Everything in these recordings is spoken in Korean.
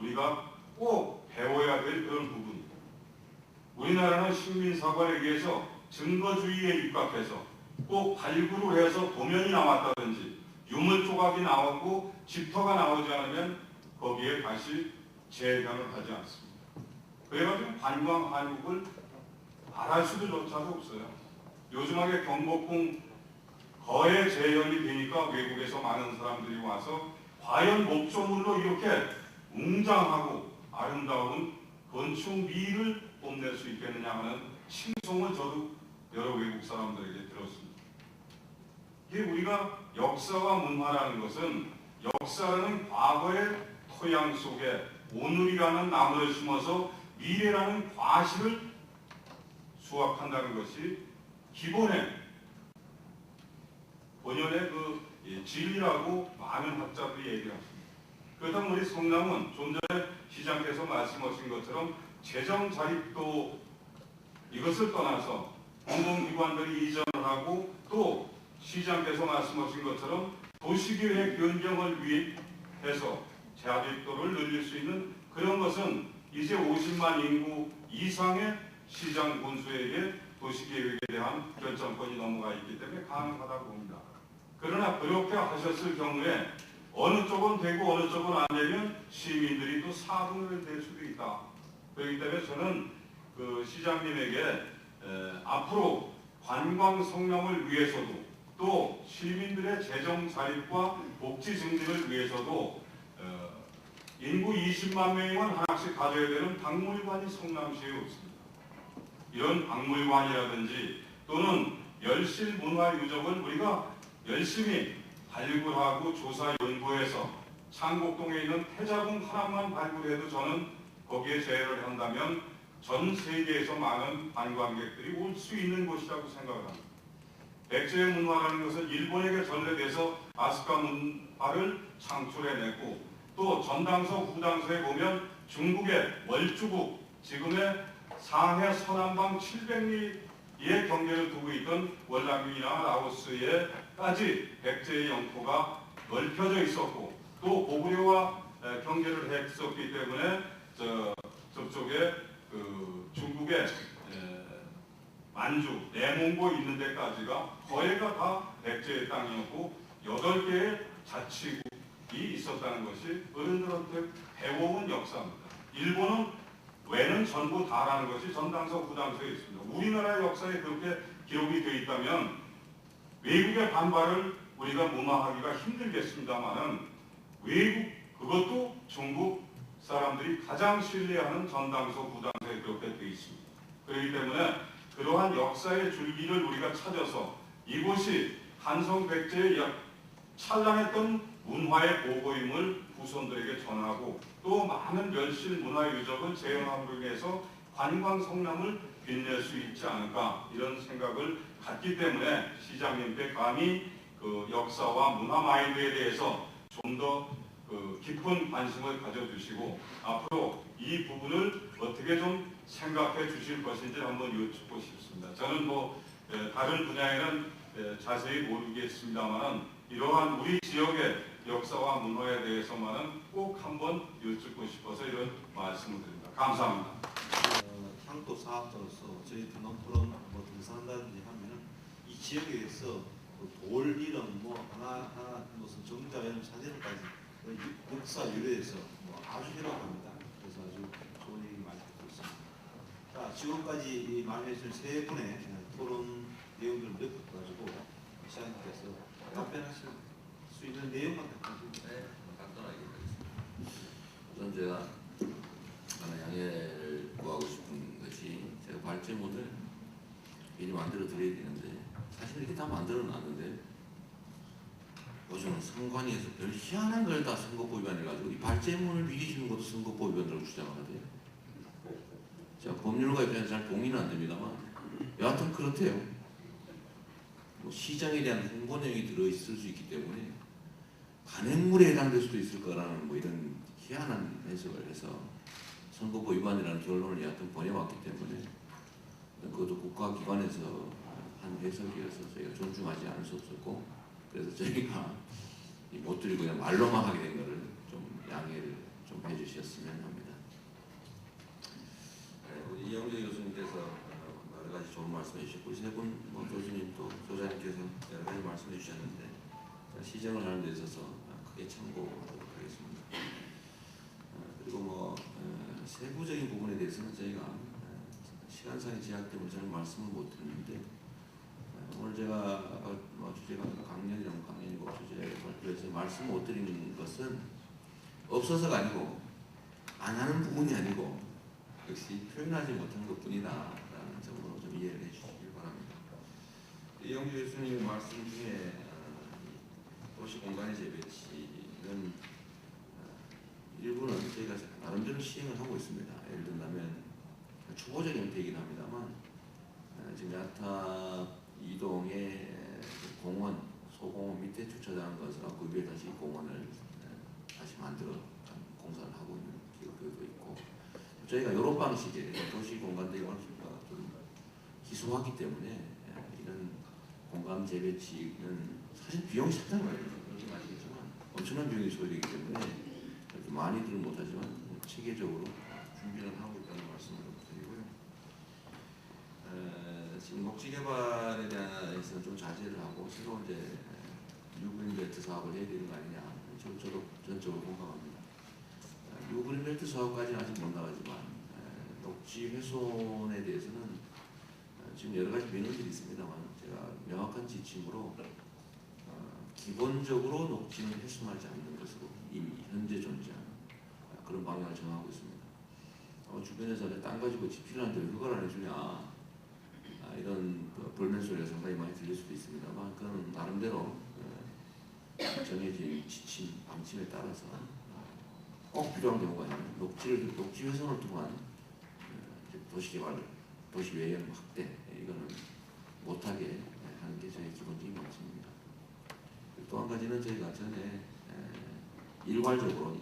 우리가 꼭 배워야 될 그런 부분입니다. 우리나라는 식민사관에 의해서 증거주의에 입각해서 꼭 발굴을 해서 도면이 나왔다든지 유물 조각이 나왔고 집터가 나오지 않으면 거기에 다시 재현을 하지 않습니다. 그래가지고 관광 한국을 말할 수도 조차도 없어요. 요즘하게 경복궁 거의 재현이 되니까 외국에서 많은 사람들이 와서 과연 목조물로 이렇게 웅장하고 아름다운 건축 미를 뽐낼 수 있겠느냐 하는 칭송을 저도 여러 외국 사람들에게 들었습니다. 이게 우리가 역사와 문화라는 것은 역사라는 과거의 토양 속에 오늘이라는 나무를 심어서 미래라는 과실을 수확한다는 것이 기본의 본연의 그 예, 진리라고 많은 학자들이 얘기합니다. 그렇다면 우리 성남은 좀 전에 시장께서 말씀하신 것처럼 재정 자립도 이것을 떠나서 공공기관들이 이전을 하고 또 시장께서 말씀하신 것처럼 도시계획 변경을 위해서 자립도를 늘릴 수 있는 그런 것은 이제 50만 인구 이상의 시장 군수에게 도시계획에 대한 결정권이 넘어가 있기 때문에 가능하다고 봅니다. 그러나 그렇게 하셨을 경우에 어느 쪽은 되고 어느 쪽은 안 되면 시민들이 또 사분을 될 수도 있다. 그렇기 때문에 저는 그 시장님에게 에, 앞으로 관광 성남을 위해서도 또 시민들의 재정 자립과 복지 증진을 위해서도 어, 인구 20만 명이면 하나씩 가져야 되는 박물관이 성남시에 없습니다. 이런 박물관이라든지 또는 열실 문화 유적을 우리가 열심히 발굴하고 조사 연구해서 창곡동에 있는 태자궁 하나만 발굴해도 저는 거기에 재해를 한다면 전 세계에서 많은 관광객들이 올 수 있는 곳이라고 생각을 합니다. 백제의 문화라는 것은 일본에게 전래돼서 아스카 문화를 창출해냈고 또 전당서 후당서에 보면 중국의 월주국 지금의 상해 서남방 700리의 경계를 두고 있던 월남민이나 라오스에 까지 백제의 영토가 넓혀져 있었고 또 고구려와 에, 경계를 했었기 때문에 저, 저쪽에 그 중국의 에, 만주, 내몽고 있는 데까지가 거의가 다 백제의 땅이었고 여덟 개의 자치국이 있었다는 것이 어른들한테 배워온 역사입니다. 일본은 왜는 전부 다라는 것이 전당서 후당서에 있습니다. 우리나라 역사에 그렇게 기록이 되어 있다면 외국의 반발을 우리가 무마하기가 힘들겠습니다만은 외국 그것도 중국 사람들이 가장 신뢰하는 전당서 후당서에 그렇게 되어 있습니다. 그렇기 때문에 그러한 역사의 줄기를 우리가 찾아서 이곳이 한성 백제의 약- 찬란했던 문화의 보고임을 후손들에게 전하고 또 많은 멸실 문화 유적을 재현함으로 인해서 관광 성남을 빛낼 수 있지 않을까 이런 생각을 갖기 때문에 시장님께 감히 그 역사와 문화 마인드에 대해서 좀더 그 깊은 관심을 가져주시고 앞으로 이 부분을 어떻게 좀 생각해 주실 것인지 한번 여쭙고 싶습니다. 저는 뭐 에, 다른 분야에는 에, 자세히 모르겠습니다만 이러한 우리 지역의 역사와 문화에 대해서만은 꼭 한번 여쭙고 싶어서 이런 말씀을 드립니다. 감사합니다. 어, 향토 사업자로서 저희 등록부는 뭐 등산한다든지 하면은 이 지역에서 그돌 이름 뭐 하나 하나 무슨 정자 이름 사진까지 역사 유래에서 뭐 아주 희락합니다. 그래서 아주 좋은 얘기 많이 듣고 있습니다. 자 지금까지 이 말해주신 세 분의 어, 토론 내용들을 엿가지고 시장님께서 답변하실 수 있는 내용만 답변해 네, 간단하게 하겠습니다. 우선 제가 하나 양해를 구하고 싶은 발제문을 미리 만들어 드려야 되는데 사실 이렇게 다 만들어 놨는데 요즘 선관위에서 별 희한한 걸 다 선거법 위반해가지고 이 발제문을 미리 주는 것도 선거법 위반이라고 주장을 하대요. 제가 법률가 입장에서 잘 동의는 안 됩니다만 여하튼 그렇대요. 뭐 시장에 대한 홍보 내용이 들어있을 수 있기 때문에 간행물에 해당될 수도 있을 거라는 뭐 이런 희한한 해석을 해서 선거법 위반이라는 결론을 여하튼 보내왔기 때문에 그것도 국가기관에서 한 해석이어서 저희가 존중하지 않을 수 없었고 그래서 저희가 이못 드리고 그냥 말로만 하게 된 거를 좀 양해를 좀 해주시기 주셨으면 합니다. 네, 우리 이영재 교수님께서 어, 여러 가지 좋은 말씀해 주셨고 세분 뭐 교수님 또 소장님께서 여러 가지 말씀해 주셨는데 시정을 하는 데 있어서 크게 참고하도록 하겠습니다. 어, 그리고 뭐 어, 세부적인 부분에 대해서는 저희가 어, 시간상의 제약 때문에 저는 말씀을 못 드리는데 어, 오늘 제가 뭐 주제가 강연이라면 강연이고 주제 발표해서 말씀 못 드리는 것은 없어서가 아니고 안 하는 부분이 아니고 역시 표현하지 못한 것뿐이다라는 점으로 좀 이해를 해주시길 바랍니다. 이영주 교수님 말씀 중에 어, 도시 공간의 재배치는 어, 일부는 저희가 나름대로 시행을 하고 있습니다. 예를 들면 초보적인 형태이긴 합니다만 어, 지금 야타 이동의 공원 소공원 밑에 주차장한 것을 갖고 위에 다시 공원을 어, 다시 만들어 공사를 하고 있는 기업들도 있고 저희가 이런 방식의 도시 공간들이 훨씬 좀 희소하기 때문에 예, 이런 공간 재배치는 사실 비용이 상당히 많이 들어요. 아시겠지만 엄청난 비용이 소요되기 때문에 많이들은 못하지만 체계적으로 준비를 하고 있다는 말씀을 지금 녹지 개발에 대해서는 좀 자제를 하고 새로 이제 유그린벨트 사업을 해야 되는 거 아니냐. 저, 저도 전적으로 공감합니다. 에, 유그린벨트 사업까지는 아직 못 나가지만 에, 녹지 훼손에 대해서는 어, 지금 여러 가지 민원들이 있습니다만 제가 명확한 지침으로 어, 기본적으로 녹지는 훼손하지 않는 것으로 이미 현재 존재하는 어, 그런 방향을 정하고 있습니다. 어, 주변에서 땅 가지고 집 필요한데 왜 그걸 안 해주냐 아, 이런 그 볼멘 소리가 상당히 많이 들릴 수도 있습니다만 그건 나름대로 어, 정해진 지침 방침에 따라서 어, 꼭 필요한 경우가 있는 녹지를 녹지 훼손을 통한 어, 도시개발 도시 외형 확대 예, 이거는 못하게 예, 하는 게 저희 기본적인 방침입니다. 또 한 가지는 저희가 전에 에, 일괄적으로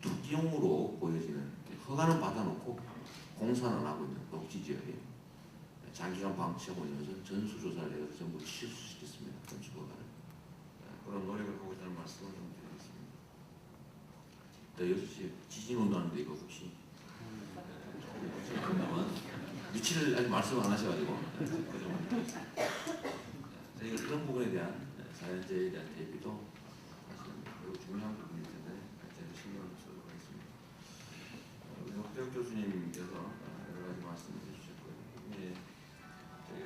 투기용으로 보여지는 허가는 받아놓고 공사는 안 하고 있는 녹지 지역에 장기간 방치하고 있는 것은 전수조사를 해서 전부 취소시켰습니다. 건축허가를 에, 그런 노력을 하고 있다는 말씀을 좀 드리겠습니다. 네, 6시 지진 온다는데 이거 혹시 그나마 위치를 아직 말씀 안 하셔가지고 네, 그 저희가 그런 부분에 대한 자연재해에 대한 대비도 사실 매우 중요한 부분일 텐데 제가 신경을 쓰도록 하겠습니다. 어, 우리 박대혁 교수님께서 어, 여러 가지 말씀을. 예,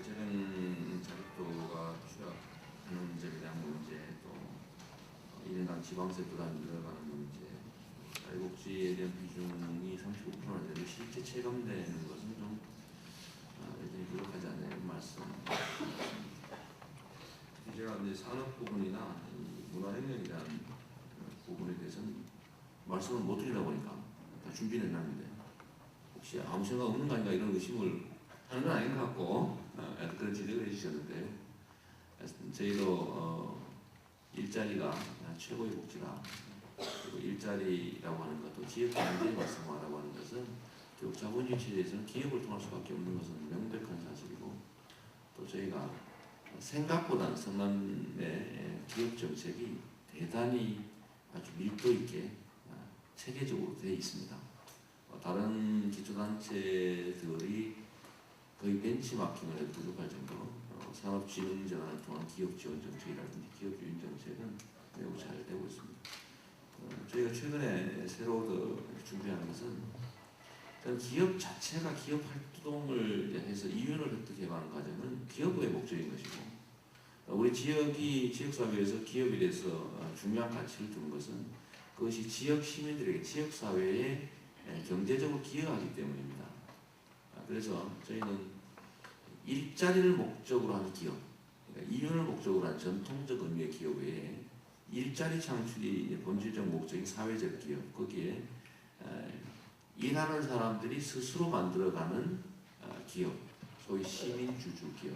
최근 자립도가 추락하는 점에 대한 문제 또 어, 1인당 지방세 부담이 늘어가는 문제 사회복지에 대한 비중이 35%나 되는데 실제 체감되는 것은 좀 아, 여전히 부족하지 않는 말씀. 특히 제가 이제 산업 부분이나 이 문화행령에 대한 부분에 대해서는 말씀을 못 드리다 보니까 다 준비는 해놨는데 혹시 아무 생각 없는 거 아닌가 이런 의심을 하는 건 아닌 것 같고 어, 약간 그런 지적을 해주셨는데 저희도 어, 일자리가 최고의 복지다. 그리고 일자리라고 하는 것도 지역 경제 활성화라고 하는 것은 결국 자본주의 체제에서는 기업을 통할 수밖에 없는 것은 명백한 사실이고 또 저희가 생각보다 성남의 기업 정책이 대단히 아주 밀도 있게 아, 체계적으로 되어 있습니다. 어, 다른 기초단체들이 거의 벤치마킹을 부족할 정도로 어, 산업진흥 전환을 통한 기업 지원 정책이라든지 기업 유인 정책은 매우 잘 되고 있습니다. 어, 저희가 최근에 새로 더 준비하는 것은 일단 기업 자체가 기업 활동을 해서 이윤을 획득해가는 과정은 기업의 목적인 것이고 어, 우리 지역이 지역사회에서 기업에 대해서 어, 중요한 가치를 두는 것은 그것이 지역 시민들에게 지역사회에 에, 경제적으로 기여하기 때문입니다. 아, 그래서 저희는 일자리를 목적으로 한 기업, 그러니까 이윤을 목적으로 한 전통적 의미의 기업 외에 일자리 창출이 본질적 목적인 사회적 기업 거기에 에, 일하는 사람들이 스스로 만들어가는 어, 기업, 소위 시민주주 기업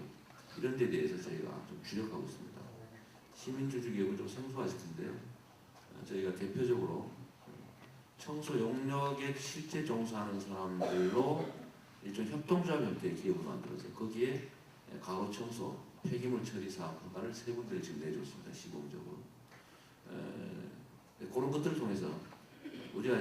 이런 데 대해서 저희가 좀 주력하고 있습니다. 시민주주 기업은 좀 생소하실 텐데요. 어, 저희가 대표적으로 청소 용역에 실제 종사하는 사람들로 일종 협동조합 형태의 기업을 만들어서 거기에 가로 청소, 폐기물 처리 사업 허가를 세 군데를 지금 내줬습니다. 시범적으로. 에, 그런 것들을 통해서 우리가